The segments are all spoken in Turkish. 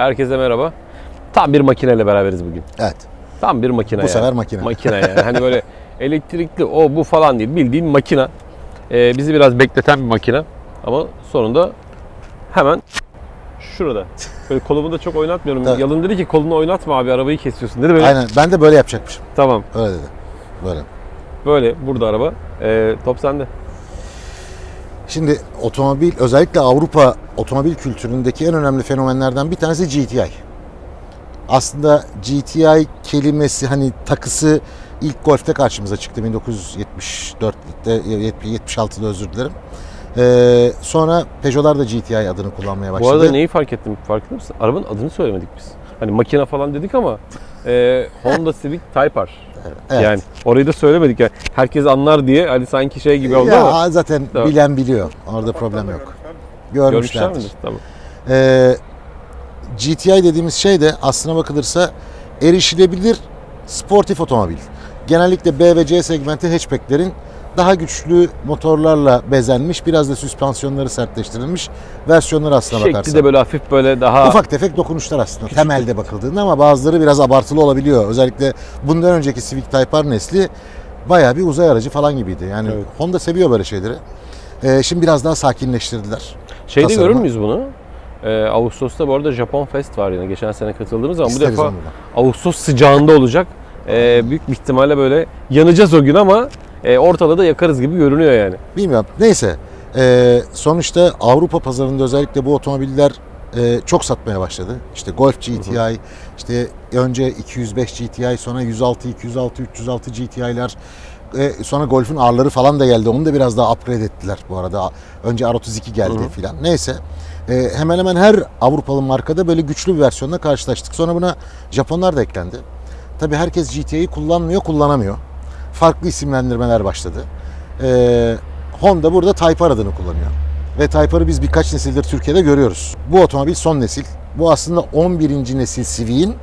Herkese merhaba. Tam bir makineyle beraberiz bugün. Evet. Tam bir makine Bu yani. sefer makine. Makine yani. Hani böyle elektrikli o bu falan değil. Bildiğin makine. Ee, bizi biraz bekleten bir makine. Ama sonunda hemen şurada. Böyle kolumu da çok oynatmıyorum. Tabii. Yalın dedi ki kolunu oynatma abi arabayı kesiyorsun dedi. Böyle, Aynen. Ben de böyle yapacakmışım. Tamam. Öyle dedi. Böyle. Böyle burada araba. Ee, top sende. Şimdi otomobil özellikle Avrupa otomobil kültüründeki en önemli fenomenlerden bir tanesi GTI. Aslında GTI kelimesi hani takısı ilk Golf'te karşımıza çıktı 1974'te 76'da özür dilerim. Ee, sonra Peugeot'lar da GTI adını kullanmaya başladı. Bu arada neyi fark ettim farkında mısın? Arabanın adını söylemedik biz. Hani makine falan dedik ama e, Honda Civic Type R. Evet. Yani orayı da söylemedik yani. Herkes anlar diye hani sanki şey gibi oldu ya ama zaten Tamam. bilen biliyor. Orada problem yok. görmüşler Görmüşlerdir. midir? Tamam. Ee, GTI dediğimiz şey de aslına bakılırsa erişilebilir sportif otomobil. Genellikle B ve C segmenti hatchbacklerin daha güçlü motorlarla bezenmiş, biraz da süspansiyonları sertleştirilmiş versiyonları aslına Şekli bakarsan. de böyle hafif böyle daha Ufak tefek dokunuşlar aslında temelde bakıldığında ama bazıları biraz abartılı olabiliyor. Özellikle bundan önceki Civic Type R nesli bayağı bir uzay aracı falan gibiydi. Yani Evet. Honda seviyor böyle şeyleri. Ee, şimdi biraz daha sakinleştirdiler. Şeyde tasarımı. görür müyüz bunu? Ee, Ağustos'ta bu arada Japon Fest var yine. Geçen sene katıldığımız zaman bu defa. Ağustos sıcağında olacak. Ee, büyük bir ihtimalle böyle yanacağız o gün ama e, ortalığı da yakarız gibi görünüyor yani. Bilmiyorum. Neyse. Ee, sonuçta Avrupa pazarında özellikle bu otomobiller e, çok satmaya başladı. İşte Golf GTI, işte önce 205 GTI, sonra 106, 206, 306 GTI'ler. E, sonra Golf'ün R'ları falan da geldi. Onu da biraz daha upgrade ettiler bu arada. Önce R32 geldi Hı hı. filan. Neyse. E, hemen hemen her Avrupalı markada böyle güçlü bir versiyonla karşılaştık. Sonra buna Japonlar da eklendi. Tabii herkes GTI'yi kullanmıyor, kullanamıyor. Farklı isimlendirmeler başladı. Ee, Honda burada Type R adını kullanıyor. Ve Type R'ı biz birkaç nesildir Türkiye'de görüyoruz. Bu otomobil son nesil. Bu aslında 11. nesil Civic'in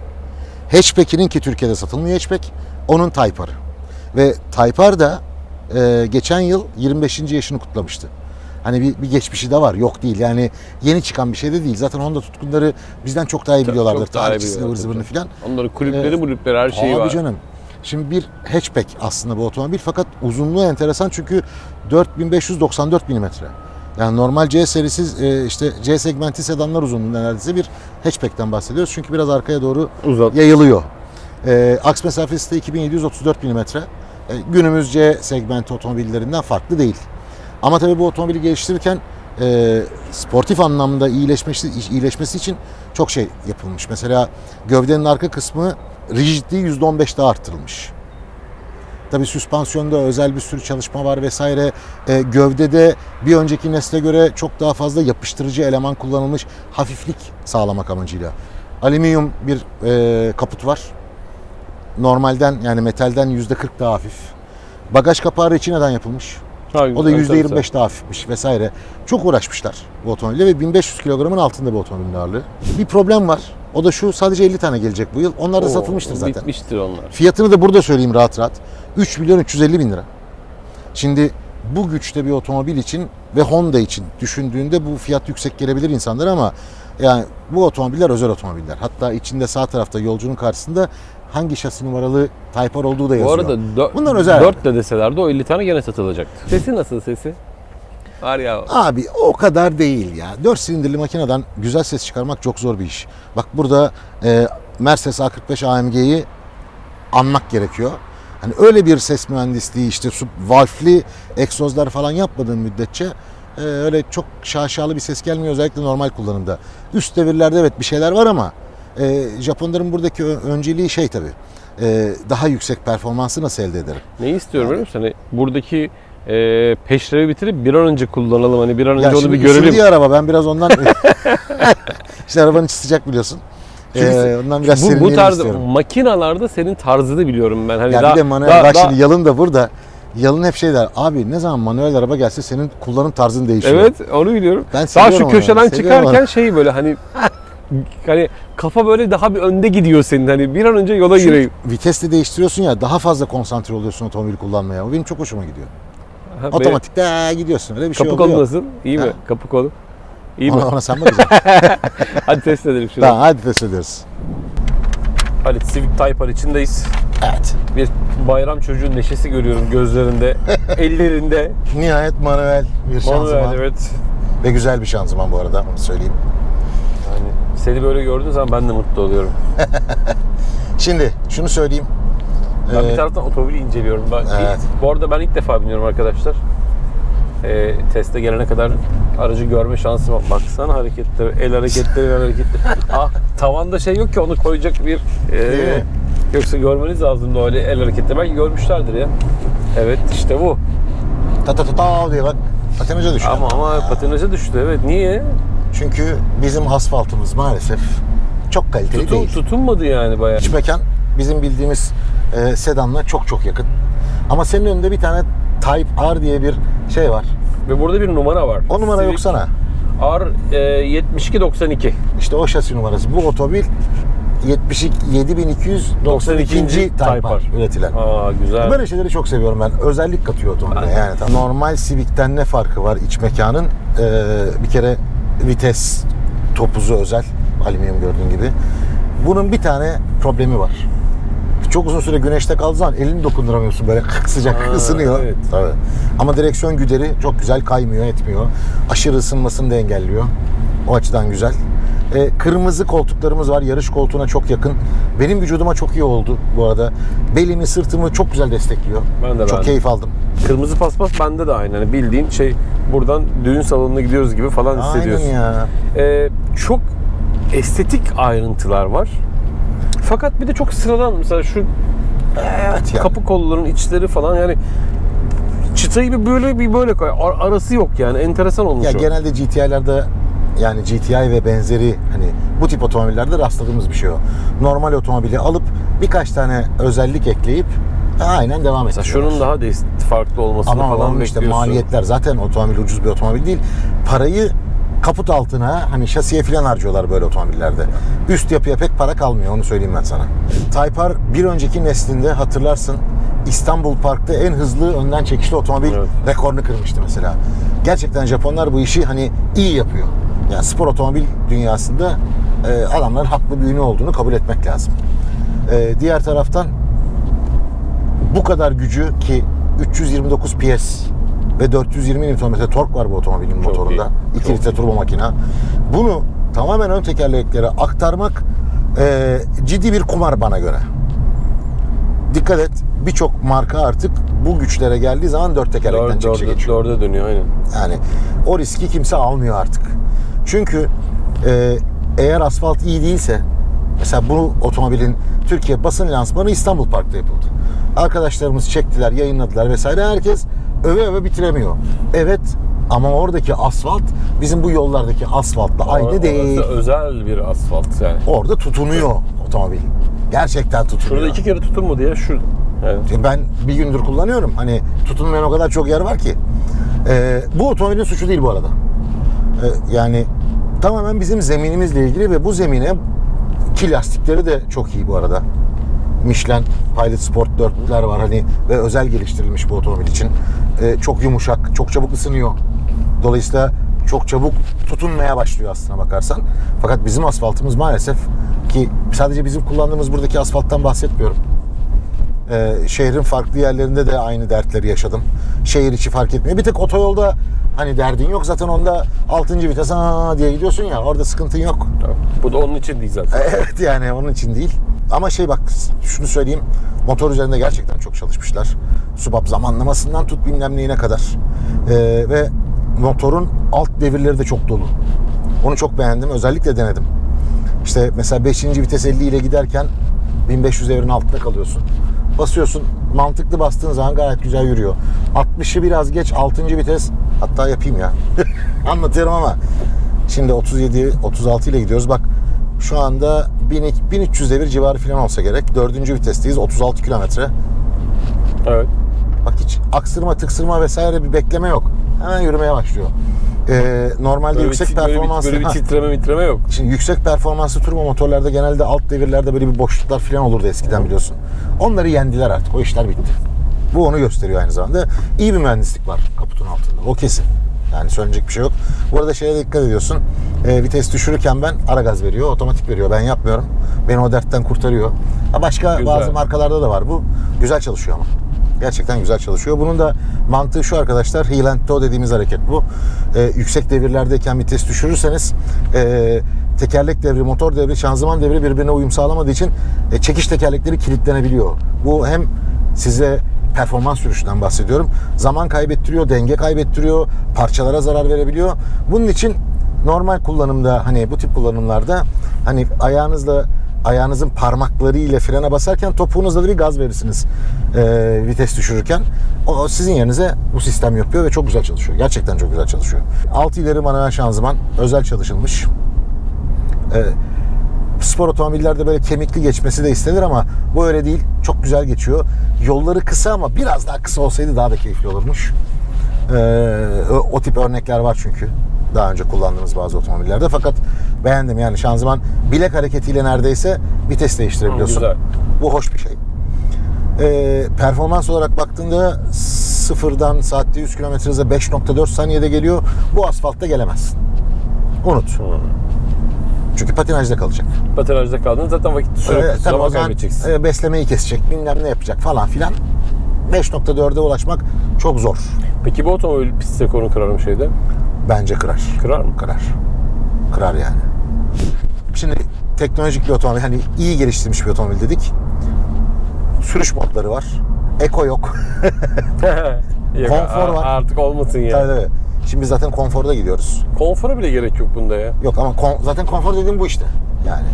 hatchback'inin ki Türkiye'de satılmıyor hatchback. Onun Type R'ı. Ve Type R da e, geçen yıl 25. yaşını kutlamıştı. Hani bir, bir geçmişi de var. Yok değil. Yani yeni çıkan bir şey de değil. Zaten Honda tutkunları bizden çok daha iyi Çok- biliyorlardır. çok daha iyi Tarihçesini, biliyorlar ıvır zıvırını tabii. filan. Onların kulüpleri, Evet. mulüpleri her şeyi Abi var. canım. Şimdi bir hatchback aslında bu otomobil fakat uzunluğu enteresan çünkü 4594 mm. Yani normal C serisi e, işte C segmenti sedanlar uzunluğunda neredeyse bir hatchback'ten bahsediyoruz. Çünkü biraz arkaya doğru Uzat. yayılıyor. E, aks mesafesi de 2734 mm. E, günümüz C segmenti otomobillerinden farklı değil. Ama tabii bu otomobili geliştirirken e, sportif anlamda iyileşmesi, iyileşmesi için çok şey yapılmış. Mesela gövdenin arka kısmı rigidliği %15 daha arttırılmış. Tabii süspansiyonda özel bir sürü çalışma var vesaire. E, gövdede bir önceki nesle göre çok daha fazla yapıştırıcı eleman kullanılmış hafiflik sağlamak amacıyla. Alüminyum bir e, kaput var. Normalden yani metalden %40 daha hafif. Bagaj kapağı reçineden yapılmış. Ha, O da enteresan. %25 daha hafifmiş vesaire. Çok uğraşmışlar bu otomobille ve 1500 kilogramın altında bu otomobilin ağırlığı. Bir problem var. O da şu sadece 50 tane gelecek bu yıl. Onlar da Oo, satılmıştır zaten. Bitmiştir onlar. Fiyatını da burada söyleyeyim rahat rahat. 3 milyon 350 bin lira. Şimdi bu güçte bir otomobil için ve Honda için düşündüğünde bu fiyat yüksek gelebilir insanlara ama yani bu otomobiller özel otomobiller. Hatta içinde sağ tarafta yolcunun karşısında hangi şasi numaralı Type R olduğu da Bu yazıyor. arada dö- Bunlar özel. 4 de deselerdi o 50 tane gene satılacaktı. Sesi nasıl sesi? Var ya. Abi o kadar değil ya. 4 silindirli makineden güzel ses çıkarmak çok zor bir iş. Bak burada e, Mercedes A45 AMG'yi anmak gerekiyor. Hani öyle bir ses mühendisliği işte valfli egzozlar falan yapmadığın müddetçe e, öyle çok şaşalı bir ses gelmiyor özellikle normal kullanımda. Üst devirlerde evet bir şeyler var ama e, Japonların buradaki önceliği şey tabii. e, daha yüksek performansı nasıl elde ederim? Neyi istiyorum biliyor musun? Hani buradaki e, peşrevi bitirip bir an önce kullanalım. Hani bir an önce Ya onu bir görelim. ya araba ben biraz ondan işte arabanın sıcak biliyorsun. Ee, ondan biraz bu, bu tarz istiyorum. makinalarda senin tarzını biliyorum ben. Hani Ya daha, bir de manuel daha- bak daha- şimdi Yalın da burada. Yalın hep şey der. Abi ne zaman manuel araba gelse senin kullanım tarzın değişiyor. Evet onu biliyorum. Ben Daha şu onu, köşeden çıkarken şey böyle hani hani kafa böyle daha bir önde gidiyor senin hani bir an önce yola Çünkü gireyim. Vitesle değiştiriyorsun ya daha fazla konsantre oluyorsun otomobili kullanmaya. O benim çok hoşuma gidiyor. Otomatikte ee, gidiyorsun öyle bir şey Kapı oluyor. kolu nasıl? İyi mi? Ha? Kapı kolu. İyi mi? Ona, ona sen bakacaksın. Hadi test edelim şunu. tamam hadi test ediyoruz. Halit Civic Type R içindeyiz. Evet. Bir bayram çocuğun neşesi görüyorum gözlerinde, ellerinde. Nihayet manuel bir şanzıman. Manuel evet. Ve güzel bir şanzıman bu arada onu söyleyeyim. Yani seni böyle gördüğün zaman ben de mutlu oluyorum. Şimdi şunu söyleyeyim. Ben Ee, bir taraftan otomobili inceliyorum. Ben Evet. Bu arada ben ilk defa biniyorum arkadaşlar. Ee, teste gelene kadar aracı görme şansım var. Baksana hareketleri, el hareketleri, el hareketleri. ah tavanda şey yok ki onu koyacak bir... e, yoksa görmeniz lazım da öyle el hareketleri. Belki görmüşlerdir ya. Evet işte bu. ta ta ta ta diye bak patinaja düşüyor. Ama ama patinaja düştü evet. Niye? Çünkü bizim asfaltımız maalesef çok kaliteli Tutun, değil. tutunmadı yani bayağı. İç mekan bizim bildiğimiz e, sedanla çok çok yakın. Ama senin önünde bir tane Type R diye bir şey var. Ve burada bir numara var. O numara Civic yok sana. R e, 7292. İşte o şasi numarası. Bu otomobil 729292. Type Type R üretilen. Aa güzel. Böyle şeyleri çok seviyorum ben. Özellik katıyor otomobile. Yani tam normal Civic'ten ne farkı var iç mekanın? Ee, bir kere vites topuzu özel. Alüminyum gördüğün gibi. Bunun bir tane problemi var. Çok uzun süre güneşte kaldığı zaman elini dokunduramıyorsun böyle sıcak Aa, ısınıyor. evet. Tabii. Ama direksiyon güderi çok güzel kaymıyor, etmiyor. Aşırı ısınmasını da engelliyor. O açıdan güzel. Ee, kırmızı koltuklarımız var. Yarış koltuğuna çok yakın. Benim vücuduma çok iyi oldu bu arada. Belimi, sırtımı çok güzel destekliyor. Ben de çok beğendim. keyif aldım. Kırmızı paspas bende de aynı. Hani bildiğin şey buradan düğün salonuna gidiyoruz gibi falan hissediyorsun. Aynen ya. Ee, çok estetik ayrıntılar var. Fakat bir de çok sıradan mesela şu Evet ya. kapı kolların içleri falan yani çıtayı bir böyle bir böyle koy. Ar- arası yok yani. Enteresan olmuş Ya o. genelde GTI'lerde yani GTI ve benzeri hani bu tip otomobillerde rastladığımız bir şey o. Normal otomobili alıp birkaç tane özellik ekleyip aynen devam ettiriyorlar. şunun daha da est- farklı olmasını Ama falan işte bekliyorsun. maliyetler zaten otomobil ucuz bir otomobil değil. Parayı kaput altına hani şasiye falan harcıyorlar böyle otomobillerde. Üst yapıya pek para kalmıyor onu söyleyeyim ben sana. Type R bir önceki neslinde hatırlarsın İstanbul Park'ta en hızlı önden çekişli otomobil Evet. rekorunu kırmıştı mesela. Gerçekten Japonlar bu işi hani iyi yapıyor. Yani spor otomobil dünyasında e, adamların haklı bir ünlü olduğunu kabul etmek lazım. E, diğer taraftan bu kadar gücü ki 329 PS ve 420 Nm tork var bu otomobilin motorunda. iyi, 2 çok litre turbo makina. Bunu tamamen ön tekerleklere aktarmak e, ciddi bir kumar bana göre. Dikkat et birçok marka artık bu güçlere geldiği zaman dört tekerlekten çıkışa dörde, geçiyor. dörde dönüyor aynen. Yani o riski kimse almıyor artık. Çünkü e, eğer asfalt iyi değilse mesela bu otomobilin Türkiye basın lansmanı İstanbul Park'ta yapıldı. Arkadaşlarımız çektiler, yayınladılar vesaire. Herkes öve öve bitiremiyor. Evet ama oradaki asfalt bizim bu yollardaki asfaltla aynı Orası değil. özel bir asfalt yani. Orada tutunuyor otomobil. Gerçekten tutunuyor. Şurada iki kere tutunmadı ya şu. Evet. E, Ben bir gündür kullanıyorum. Hani tutunmayan o kadar çok yer var ki. Ee, bu otomobilin suçu değil bu arada. Ee, yani tamamen bizim zeminimizle ilgili ve bu zemine ki lastikleri de çok iyi bu arada. Michelin Pilot Sport 4'ler var hani ve özel geliştirilmiş bu otomobil için. Ee, çok yumuşak, çok çabuk ısınıyor. Dolayısıyla çok çabuk tutunmaya başlıyor aslına bakarsan. Fakat bizim asfaltımız maalesef ki sadece bizim kullandığımız buradaki asfalttan bahsetmiyorum. Ee, şehrin farklı yerlerinde de aynı dertleri yaşadım. Şehir içi fark etmiyor. Bir tek otoyolda hani derdin yok. Zaten onda 6. vites aa diye gidiyorsun ya orada sıkıntın yok. Bu da onun için değil zaten. Evet yani onun için değil. Ama şey bak şunu söyleyeyim. Motor üzerinde gerçekten çok çalışmışlar. Subap zamanlamasından tut bilmem neyine kadar. Ee, ve motorun alt devirleri de çok dolu. Onu çok beğendim. Özellikle denedim. İşte mesela 5. vites 50 ile giderken 1500 devrin altında kalıyorsun. Basıyorsun mantıklı bastığın zaman gayet güzel yürüyor. 60'ı biraz geç 6. vites hatta yapayım ya. Anlatıyorum ama şimdi 37 36 ile gidiyoruz. Bak şu anda 1000 1300 devir civarı falan olsa gerek. 4. vitesteyiz 36 kilometre. Evet. Bak hiç aksırma tıksırma vesaire bir bekleme yok. Hemen yürümeye başlıyor. Ee, normalde Böyle yüksek bir, böyle bir, performanslı böyle bir Ha, titreme mitreme yok. Şimdi yüksek performanslı turbo motorlarda genelde alt devirlerde böyle bir boşluklar falan olurdu eskiden biliyorsun. Onları yendiler artık. O işler bitti. Bu onu gösteriyor aynı zamanda. İyi bir mühendislik var kaputun altında. O kesin. Yani söylenecek bir şey yok. Bu arada şeye dikkat ediyorsun. E, vites düşürürken ben ara gaz veriyor, otomatik veriyor. Ben yapmıyorum. Beni o dertten kurtarıyor. Ha başka Güzel. bazı markalarda da var bu. Güzel çalışıyor ama. Gerçekten güzel çalışıyor. Bunun da mantığı şu arkadaşlar. Heel and toe dediğimiz hareket bu. E, yüksek devirlerdeyken vites düşürürseniz e, tekerlek devri, motor devri, şanzıman devri birbirine uyum sağlamadığı için e, çekiş tekerlekleri kilitlenebiliyor. Bu hem size performans sürüşünden bahsediyorum. Zaman kaybettiriyor, denge kaybettiriyor, parçalara zarar verebiliyor. Bunun için normal kullanımda hani bu tip kullanımlarda hani ayağınızla ayağınızın parmakları ile frene basarken topuğunuzla da bir gaz verirsiniz ee, vites düşürürken. O sizin yerinize bu sistem yapıyor ve çok güzel çalışıyor. Gerçekten çok güzel çalışıyor. 6 ileri manuel şanzıman özel çalışılmış. Ee, spor otomobillerde böyle kemikli geçmesi de istenir ama bu öyle değil. Çok güzel geçiyor. Yolları kısa ama biraz daha kısa olsaydı daha da keyifli olurmuş. Ee, o, o tip örnekler var çünkü. Daha önce kullandığımız bazı otomobillerde. Fakat beğendim yani şanzıman bilek hareketiyle neredeyse vites değiştirebiliyorsun. Hı, güzel. Bu hoş bir şey. Ee, performans olarak baktığında sıfırdan saatte 100 km hıza 5.4 saniyede geliyor. Bu asfaltta gelemezsin. Unut. Çünkü patinajda kalacak. Patinajda kaldın zaten vakit süre Evet, tabii zaman kaybedeceksin. e, beslemeyi kesecek, bilmem ne yapacak falan filan. 5.4'e ulaşmak çok zor. Peki bu otomobil pist rekorunu kırar mı şeyde? Bence kırar. Kırar mı? Kırar. Kırar yani. Şimdi teknolojik bir otomobil, hani iyi geliştirilmiş bir otomobil dedik. Sürüş modları var. Eko yok. Konfor var. Artık olmasın ya. Tabii, tabii. Şimdi biz zaten konforda gidiyoruz. Konfora bile gerek yok bunda ya. Yok ama kon- zaten konfor dediğim bu işte. Yani.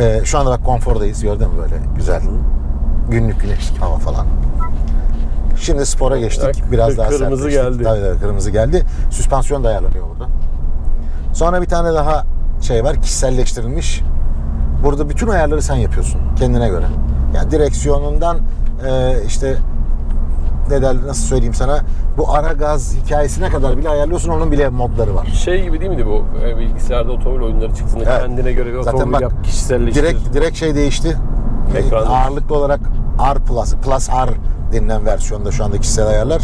Ee, şu anda bak konfordayız. Gördün mü böyle güzel. Günlük güneşlik hava falan. Şimdi spora geçtik. Bak, Biraz daha kırmızı sertleştik. geldi. Tabii tabii kırmızı geldi. Süspansiyon da ayarlanıyor burada. Sonra bir tane daha şey var. Kişiselleştirilmiş. Burada bütün ayarları sen yapıyorsun kendine göre. Yani direksiyonundan e, işte ne derler nasıl söyleyeyim sana bu ara gaz hikayesine kadar bile ayarlıyorsun. Onun bile modları var. Şey gibi değil miydi bu e, bilgisayarda otomobil oyunları çıktığında Evet. kendine göre bir Zaten otomobil bak, yap, kişiselleştir. Direkt direkt şey değişti. Ekran Ee, Ağırlıklı olarak R Plus, Plus R denilen versiyonda şu anda kişisel ayarlar.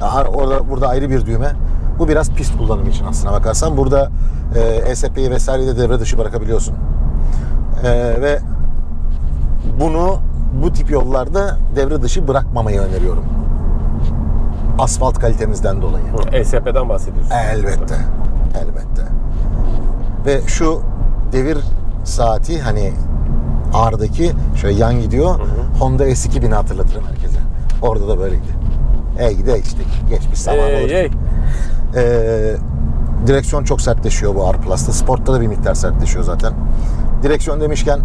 R, orada burada ayrı bir düğme. Bu biraz pist kullanımı için aslına bakarsan. Burada e, ESP'yi vesaireyi de devre dışı bırakabiliyorsun. E, ve bunu bu tip yollarda devre dışı bırakmamayı öneriyorum. Asfalt kalitemizden dolayı. Hı, ESP'den bahsediyorsun. Elbette. Elbette. Ve şu devir saati hani R'daki şöyle yan gidiyor. Honda S2000'i hatırlatırım herkese. Orada da böyleydi. Ey gide içtik. Geçmiş zaman olur. Ey, ey. Ee, direksiyon çok sertleşiyor bu R Plus'ta. Sport'ta da bir miktar sertleşiyor zaten. Direksiyon demişken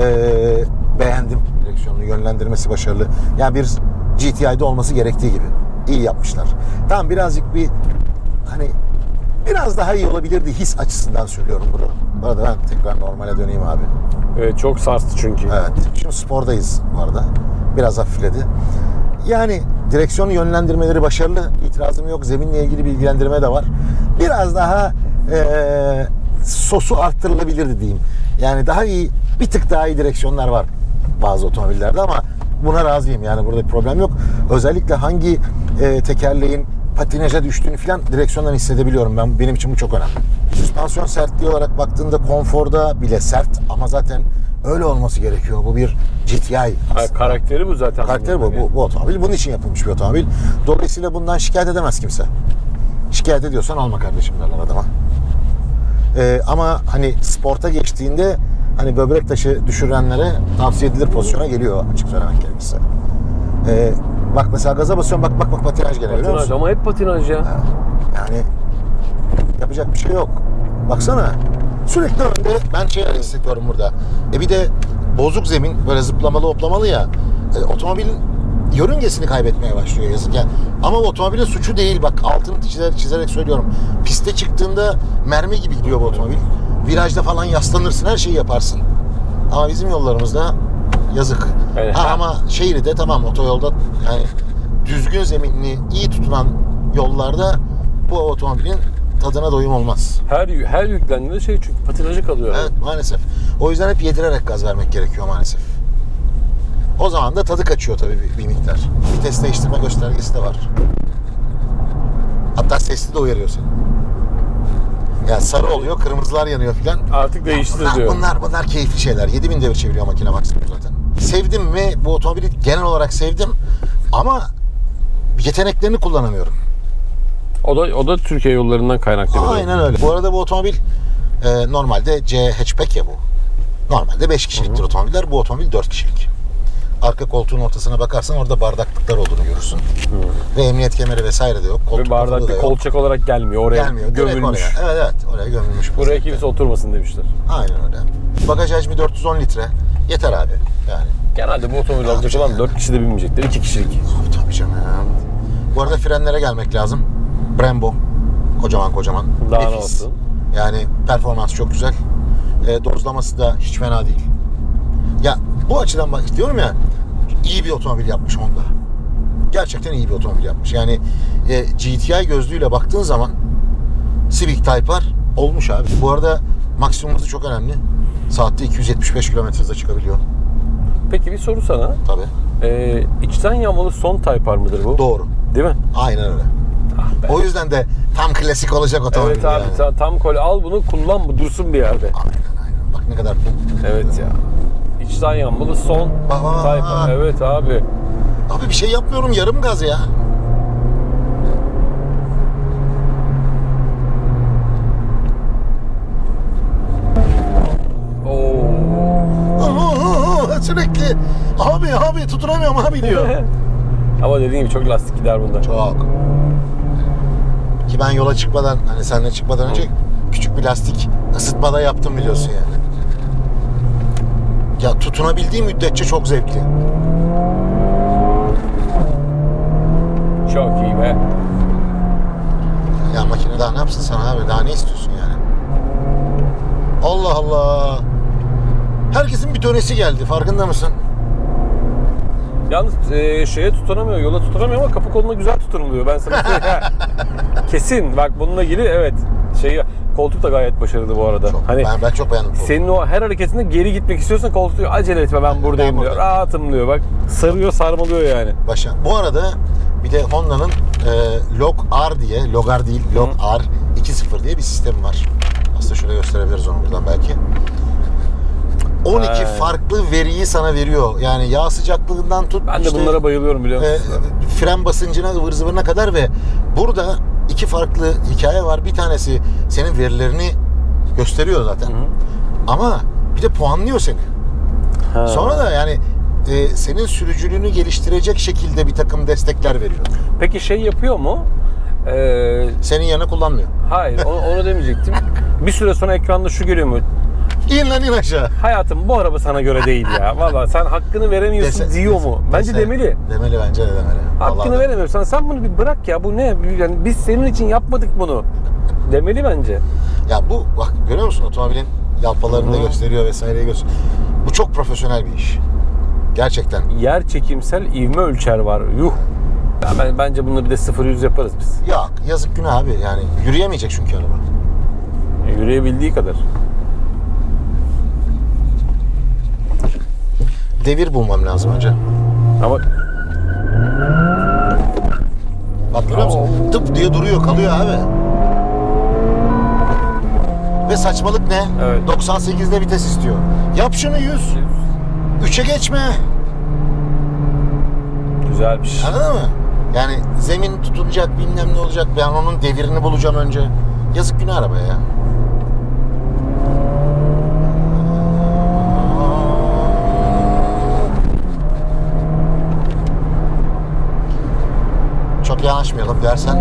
ee, beğendim direksiyonunu. Yönlendirmesi başarılı. Yani bir GTI'de olması gerektiği gibi. İyi yapmışlar. Tamam birazcık bir hani biraz daha iyi olabilirdi his açısından söylüyorum bunu. Bu arada ben tekrar normale döneyim abi. Evet, çok sarstı çünkü. Evet. Şimdi spordayız bu arada. Biraz hafifledi. Yani direksiyon yönlendirmeleri başarılı. İtirazım yok. Zeminle ilgili bilgilendirme de var. Biraz daha eee, sosu arttırılabilirdi diyeyim. Yani daha iyi, bir tık daha iyi direksiyonlar var bazı otomobillerde ama buna razıyım. Yani burada bir problem yok. Özellikle hangi eee, tekerleğin patinaja düştüğünü falan direksiyondan hissedebiliyorum. Ben benim için bu çok önemli. Süspansiyon sertliği olarak baktığında konforda bile sert ama zaten öyle olması gerekiyor. Bu bir GTI. Aslında. karakteri bu zaten. Karakteri bu, bunun. bu, bu otomobil. Bunun için yapılmış bir otomobil. Dolayısıyla bundan şikayet edemez kimse. Şikayet ediyorsan alma kardeşim derler adama. Ee, ama hani sporta geçtiğinde hani böbrek taşı düşürenlere tavsiye edilir pozisyona geliyor açık söylemek gerekirse. Ee, bak mesela gaza basıyorum bak bak bak patinaj gene görüyor Patinaj musun? ama hep patinaj ya. Yani yapacak bir şey yok. Baksana sürekli önde ben şey hissediyorum burada. E bir de bozuk zemin böyle zıplamalı hoplamalı ya. E, otomobilin yörüngesini kaybetmeye başlıyor yazık ya. Ama bu otomobilin suçu değil bak altını çizerek, çizerek söylüyorum. Piste çıktığında mermi gibi gidiyor bu otomobil. Virajda falan yaslanırsın her şeyi yaparsın. Ama bizim yollarımızda yazık. Yani ha, ama şehirde tamam otoyolda yani düzgün zeminli iyi tutulan yollarda bu otomobilin tadına doyum olmaz. Her her yüklendiğinde şey çünkü patinaja kalıyor. Evet maalesef. O yüzden hep yedirerek gaz vermek gerekiyor maalesef. O zaman da tadı kaçıyor tabii bir, bir miktar. Vites değiştirme göstergesi de var. Hatta sesli de uyarıyor seni. Yani sarı oluyor, kırmızılar yanıyor filan. Artık değişti Bunlar, diyor. bunlar, bunlar keyifli şeyler. 7000 devir çeviriyor makine maksimum zaten. Sevdim mi bu otomobili genel olarak sevdim ama yeteneklerini kullanamıyorum. O da o da Türkiye yollarından kaynaklı. Aynen öyle. Bu arada bu otomobil e, normalde C hatchback ya bu. Normalde 5 kişiliktir otomobiller. Bu otomobil 4 kişilik. Arka koltuğun ortasına bakarsan orada bardaklıklar olduğunu görürsün. Ve emniyet kemeri vesaire de yok. Ve Koltuk da bardaklı kolçak olarak gelmiyor. Oraya gelmiyor. Direkt gömülmüş. oraya. Evet evet oraya gömülmüş. Buraya vaziyette. kimse oturmasın demişler. Aynen öyle. Bagaj hacmi 410 litre. Yeter abi. Yani Genelde bu otomobil alacak olan yani. 4 kişi de binmeyecektir. 2 kişilik. Abi tabii canım. Bu arada frenlere gelmek lazım. Brembo. Kocaman kocaman. Daha ne Nefis. olsun? Yani performans çok güzel. E, dozlaması da hiç fena değil. Ya bu açıdan bak diyorum ya iyi bir otomobil yapmış Honda. Gerçekten iyi bir otomobil yapmış. Yani e, GTI gözlüğüyle baktığın zaman Civic Type R olmuş abi. Bu arada maksimum hızı çok önemli. Saatte 275 km hıza çıkabiliyor. Peki bir soru sana. Tabii. Ee, içten yanmalı son Type R mıdır bu? Doğru. Değil mi? Aynen öyle. O yüzden de tam klasik olacak otomobil. Evet abi yani. ta- tam kol al bunu kullan bu dursun bir yerde. Aynen aynen. Bak ne kadar Evet ya. İçten yanmalı son bak. R. Evet abi. Abi bir şey yapmıyorum yarım gaz ya. Oo. Aa, Sürekli abi abi tutunamıyorum abi diyor. Ama dediğim gibi çok lastik gider bunda. Çok. Ki ben yola çıkmadan hani seninle çıkmadan önce küçük bir lastik ısıtmada yaptım biliyorsun yani. Ya tutunabildiği müddetçe çok zevkli. Çok iyi be. Ya makine daha ne yapsın sana abi? Daha ne istiyorsun yani? Allah Allah. Herkesin bir dönesi geldi. Farkında mısın? Yalnız e, şeye tutunamıyor, yola tutunamıyor ama kapı koluna güzel tutunuluyor. Ben sana söyleyeyim. Kesin. Bak bununla ilgili evet. Şey koltuk da gayet başarılı bu arada. Çok. Hani ben, ben çok beğendim. koltuğu. senin o her hareketinde geri gitmek istiyorsan koltuk diyor acele etme ben buradayım Ben diyor. buradayım. Rahatım diyor. Bak sarıyor sarmalıyor yani. Başa. Bu arada bir de Honda'nın e, Log R diye, Logar değil, Log R 2.0 diye bir sistemi var. Aslında şöyle gösterebiliriz onu buradan belki. 12 He. farklı veriyi sana veriyor. Yani yağ sıcaklığından tut. Ben de işte, bunlara bayılıyorum biliyor e, musun? fren basıncına, ıvır zıvırına kadar ve burada iki farklı hikaye var. Bir tanesi senin verilerini gösteriyor zaten. Ama bir de puanlıyor seni. Ha. Sonra da yani e, senin sürücülüğünü geliştirecek şekilde bir takım destekler veriyor. Peki şey yapıyor mu? Ee, Senin yerine kullanmıyor. hayır onu, onu demeyecektim. Bir süre sonra ekranda şu geliyor mu? İn lan in aşağı. Hayatım bu araba sana göre değil ya. Valla sen hakkını veremiyorsun Dese- diyor mu? Bence dese- demeli. Demeli bence de demeli. Hakkını de. veremiyorsan sen bunu bir bırak ya. Bu ne? Yani biz senin için yapmadık bunu. Demeli bence. Ya bu bak görüyor musun otomobilin yalpalarını da gösteriyor vesaireyi gösteriyor. Bu çok profesyonel bir iş. Gerçekten. Yer çekimsel ivme ölçer var. Yuh. Ya ben, bence bunu bir de 0-100 yaparız biz. Ya yazık günah abi yani yürüyemeyecek çünkü araba. E, Yürüyebildiği kadar. Devir bulmam lazım önce. Ama Bak görüyor musun? Tıp diye duruyor kalıyor abi. Ve saçmalık ne? Evet. 98'de vites istiyor. Yap şunu 100. 3'e geçme. güzelmiş. Anladın mı? Yani zemin tutunacak bilmem ne olacak. Ben onun devirini bulacağım önce. Yazık günah arabaya ya. Çok yanaşmayalım dersen.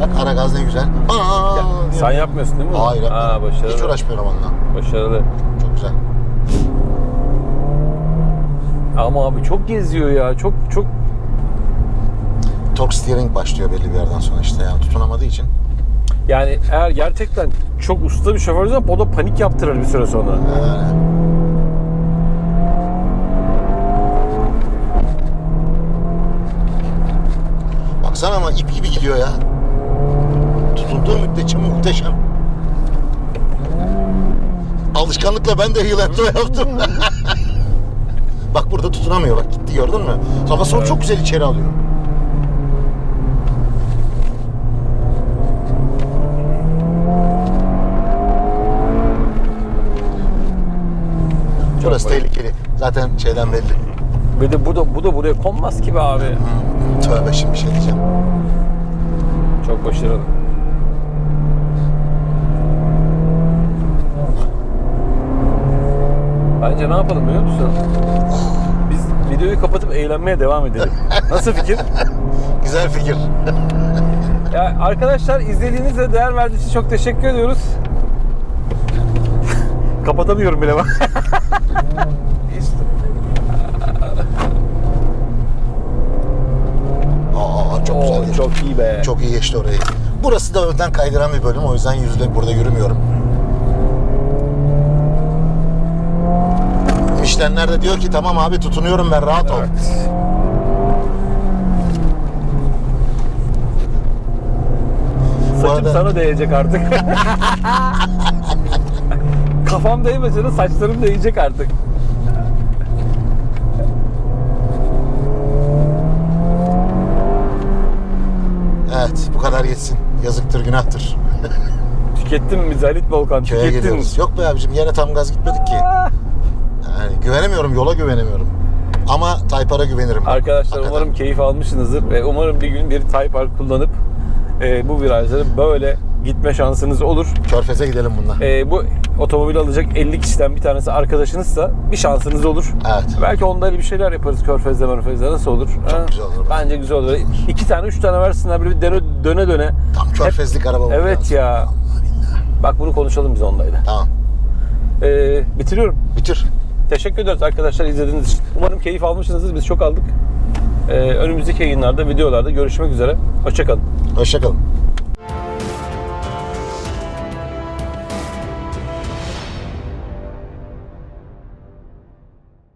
Bak ara gaz ne güzel. Aa, Ya, sen yapmıyorsun değil mi? Hayır yapmadım. Aa, başarılı. Hiç uğraşmıyorum onunla. Başarılı. Çok güzel. Ama abi çok geziyor ya. Çok çok Torque steering başlıyor belli bir yerden sonra işte yani tutunamadığı için. yani eğer gerçekten çok usta bir şoförse o da panik yaptırır bir süre sonra. Yani. baksana ama ip gibi gidiyor ya. Tutulduğu müddetçe muhteşem. Alışkanlıkla ben de hıyalatma yaptım. bak burada tutunamıyor bak gitti gördün mü? Havasını evet. çok güzel içeri alıyor. Burası tehlikeli. Zaten şeyden belli. Ve de bu da, bu da buraya konmaz ki be abi. Tövbe şimdi bir şey diyeceğim. Çok başarılı. Bence ne yapalım biliyor musun? Biz videoyu kapatıp eğlenmeye devam edelim. Nasıl fikir? Güzel fikir. Ya arkadaşlar izlediğiniz ve değer verdiğiniz için çok teşekkür ediyoruz. Kapatamıyorum bile bak. Çok güzel. Oo, geçti. çok iyi be. Çok iyi geçti orayı. Burası da önden kaydıran bir bölüm. O yüzden yüzde burada yürümüyorum. Müşteriler de diyor ki tamam abi tutunuyorum ben rahat ol. Evet. Saçım arada- sana değecek artık. Kafam değmese de saçlarım değecek artık. Kadar geçsin. Yazıktır günahtır. Tükettin mi biz Halit Volkan? Köye Tükettin. geliyoruz. Yok be abicim yine tam gaz gitmedik ki. Yani güvenemiyorum yola güvenemiyorum. Ama Taypar'a güvenirim. Arkadaşlar Hakikaten. umarım keyif almışsınızdır ve umarım bir gün bir Type R kullanıp e, bu virajları böyle gitme şansınız olur. Körfez'e gidelim bununla. E, bu otomobili alacak 50 kişiden bir tanesi arkadaşınızsa bir şansınız olur. Evet. Belki onda öyle bir şeyler yaparız Körfez'de Körfez'de nasıl olur? Çok güzel olur. Bence güzel olur. İki tane üç tane versinler böyle bir döne döne. döne. Tam Körfezlik araba bu. Evet ya. Bak bunu konuşalım biz ondayla. Tamam. E, bitiriyorum. Bitir. Teşekkür ederiz arkadaşlar izlediğiniz için. Umarım keyif almışsınızdır. Biz çok aldık. E, önümüzdeki yayınlarda, videolarda görüşmek üzere. Hoşçakalın. Hoşçakalın.